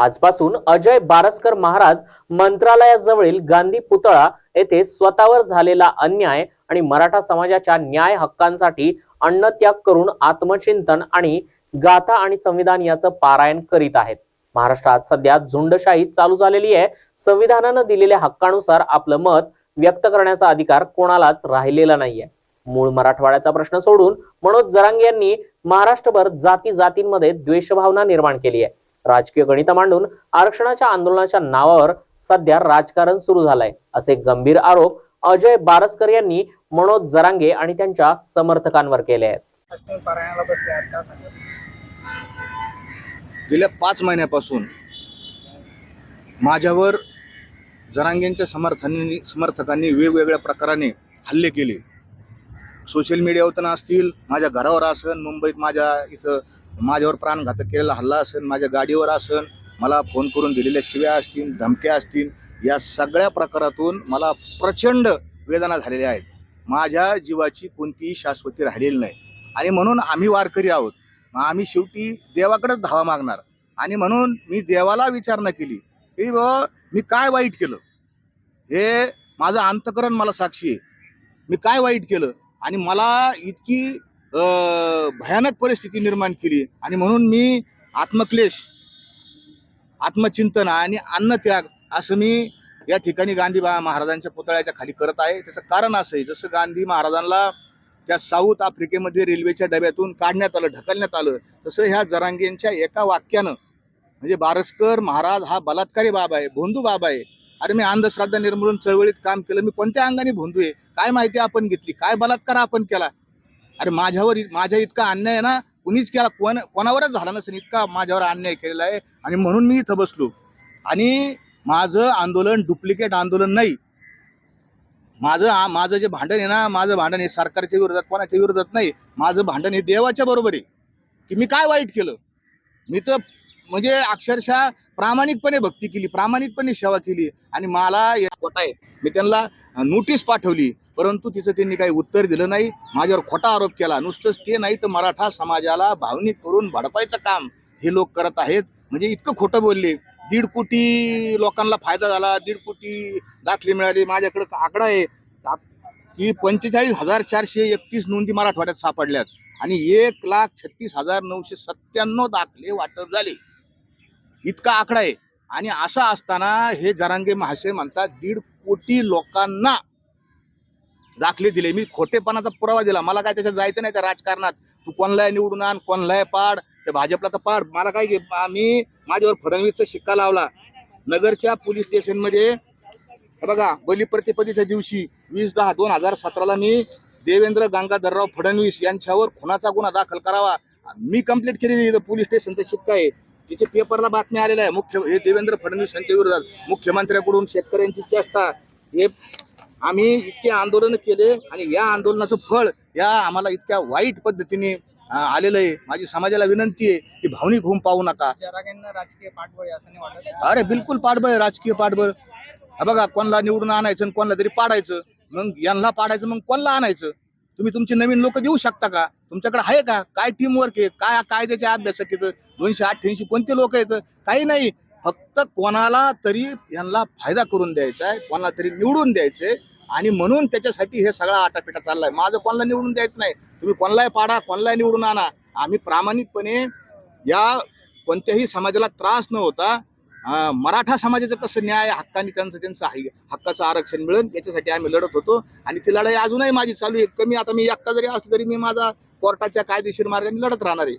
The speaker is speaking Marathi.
आजपासून अजय बारसकर महाराज मंत्रालयाजवळील गांधी पुतळा येथे स्वतःवर झालेला अन्याय आणि मराठा समाजाच्या न्याय हक्कांसाठी अन्नत्याग करून आत्मचिंतन आणि गाथा आणि संविधान याचं पारायण करीत आहेत. महाराष्ट्रात सध्या झुंडशाही चालू झालेली आहे. संविधानानं दिलेल्या हक्कानुसार आपलं मत व्यक्त करण्याचा अधिकार कोणालाच राहिलेला नाहीये. मूळ मराठवाड्याचा प्रश्न सोडून मनोज जरांगे यांनी महाराष्ट्रभर जाती जातींमध्ये द्वेषभावना निर्माण केली आहे. राजकीय गणित मांडून आरक्षणाच्या आंदोलनाच्या नावावर सध्या राजकारण सुरू झालंय. असे गंभीर आरोप अजय बारसकर यांनी मनोज जरांगे आणि त्यांच्या समर्थकांवर केले आहेत. गेल्या पाच महिन्यापासून माझ्यावर जरांगेंच्या समर्थांनी समर्थकांनी वेगवेगळ्या प्रकाराने हल्ले केले. सोशल मीडियावर तर असतील माझ्या घरावर असन मुंबईत माझ्या इथं माझ्यावर प्राणघातक केलेला हल्ला असेल माझ्या गाडीवर असन मला फोन करून दिलेल्या शिव्या असतील धमक्या असतील या सगळ्या प्रकारातून मला प्रचंड वेदना झालेल्या आहेत. माझ्या जीवाची कोणतीही शाश्वती राहिलेली नाही. आणि म्हणून आम्ही वारकरी आहोत. मग आम्ही शेवटी देवाकडेच धावा मागणार. आणि म्हणून मी देवाला विचारणा केली. की ब मी काय वाईट केलं? हे माझं अंतकरण मला साक्षी आहे. मी काय वाईट केलं? आणि मला इतकी भयानक परिस्थिती निर्माण केली. आणि म्हणून मी आत्मक्लेश आत्मचिंतन आणि अन्नत्याग असं मी या ठिकाणी गांधी बा- महाराजांच्या पुतळ्याच्या खाली करत आहे. त्याचं कारण असं आहे जसं गांधी महाराजांना त्या साऊथ आफ्रिकेमध्ये रेल्वेच्या डब्यातून काढण्यात आलं ढकलण्यात आलं तसं ह्या जरांगेंच्या एका वाक्यानं म्हणजे बारसकर महाराज हा बलात्कारी बाब आहे भोंदू बाब आहे. अरे मी अंधश्रद्धा निर्मूलन चळवळीत काम केलं मी कोणत्या अंगाने भोंदू आहे काय माहिती आपण घेतली काय बलात्कार आपण केला? अरे माझ्यावर माझ्या इतका अन्याय आहे ना कुणीच केला कोण कोणावरच झाला नसेल इतका माझ्यावर अन्याय केलेला आहे. आणि म्हणून मी इथं बसलो. आणि माझं आंदोलन डुप्लिकेट आंदोलन नाही. माझं माझं जे भांडण आहे ना माझं भांडण हे सरकारच्या विरोधात कोणाच्या विरोधात नाही. माझं भांडण हे देवाच्या बरोबर आहे. की मी काय वाईट केलं? मी तर म्हणजे अक्षरशः प्रामाणिकपणे भक्ती केली प्रामाणिकपणे सेवा केली. आणि मला या खोटा आहे. मी त्यांना नोटीस पाठवली परंतु तिचं त्यांनी काही उत्तर दिलं नाही. माझ्यावर खोटा आरोप केला. नुसतंच ते नाही तर मराठा समाजाला भावनिक करून भडपायचं काम हे लोक करत आहेत. म्हणजे इतकं खोटं बोलले. दीड कोटी लोकांना फायदा झाला दीड कोटी दाखले मिळाले माझ्याकडे आकडा आहे. की पंचेचाळीस हजार चारशे एकतीस नोंदी मराठवाड्यात सापडल्यात. आणि एक लाख छत्तीस हजार नऊशे सत्त्याण्णव दाखले वाटप झाले. इतका आकडा आहे. आणि असं असताना हे जरांगे महाशय म्हणतात दीड कोटी लोकांना दाखले दिले. मी खोटेपणाचा पुरावा दिला. मला काय त्याच्यात जायचं नाही त्या राजकारणात. तू कोणलाय निवडून आण कोणलाय पाड. ते भाजपला तर पाड. मला काय घे मी माझ्यावर फडणवीसचा शिक्का लावला. नगरच्या पोलीस स्टेशनमध्ये बघा बलिप्रतिपदेच्या दिवशी वीस दहा दोन हजार सतराला मी देवेंद्र गंगाधरराव फडणवीस यांच्यावर खुनाचा गुन्हा दाखल करावा. मी कंप्लेंट केलेली पोलीस स्टेशनचा शिक्का आहे. तिथे पेपरला बातमी आलेला आहे. मुख्य हे देवेंद्र फडणवीस यांच्या विरोधात मुख्यमंत्र्याकडून शेतकऱ्यांची चेष्टा हे आम्ही इतके आंदोलन केले आणि या आंदोलनाचं फळ या आम्हाला इतक्या वाईट पद्धतीने आलेलं आहे. माझी समाजाला विनंती आहे की भावनिक होऊन पाहू नका. जरागेंना राजकीय पाठबळ आहे असं नाही वाटत अरे बिलकुल पाठबळ राजकीय पाठबळ. हा बघा कोणाला निवडून आणायचं आणि कोणाला तरी पाडायचं. मग यांना पाडायचं मग कोणाला आणायचं? तुम्ही तुमचे नवीन लोक देऊ शकता का? तुमच्याकडे आहे का? काय टीम वर्क आहे? काय कायद्याचे अभ्यासक येतं दोनशे अठ्ठ्याऐंशी कोणते लोक आहेत? काही नाही. फक्त कोणाला तरी यांना फायदा करून द्यायचा आहे कोणाला तरी निवडून द्यायचे आणि म्हणून त्याच्यासाठी हे सगळा आटापिटा चाललाय. माझं कोणाला निवडून द्यायचं नाही. तुम्ही कोणालाही पाडा कोणालाही निवडून आणा. आम्ही प्रामाणिकपणे या कोणत्याही समाजाला त्रास न होता मराठा समाजाचं कसं न्याय हक्काने त्यांचं त्यांचं हाय- हक्काचं आरक्षण मिळेल याच्यासाठी आम्ही लढत होतो. आणि ती लढाई अजूनही माझी चालू आहे. कमी आता मी एकटा जरी असलो तरी मी माझा कोर्टाच्या कायदेशीर मार्गाने लढत राहणार आहे.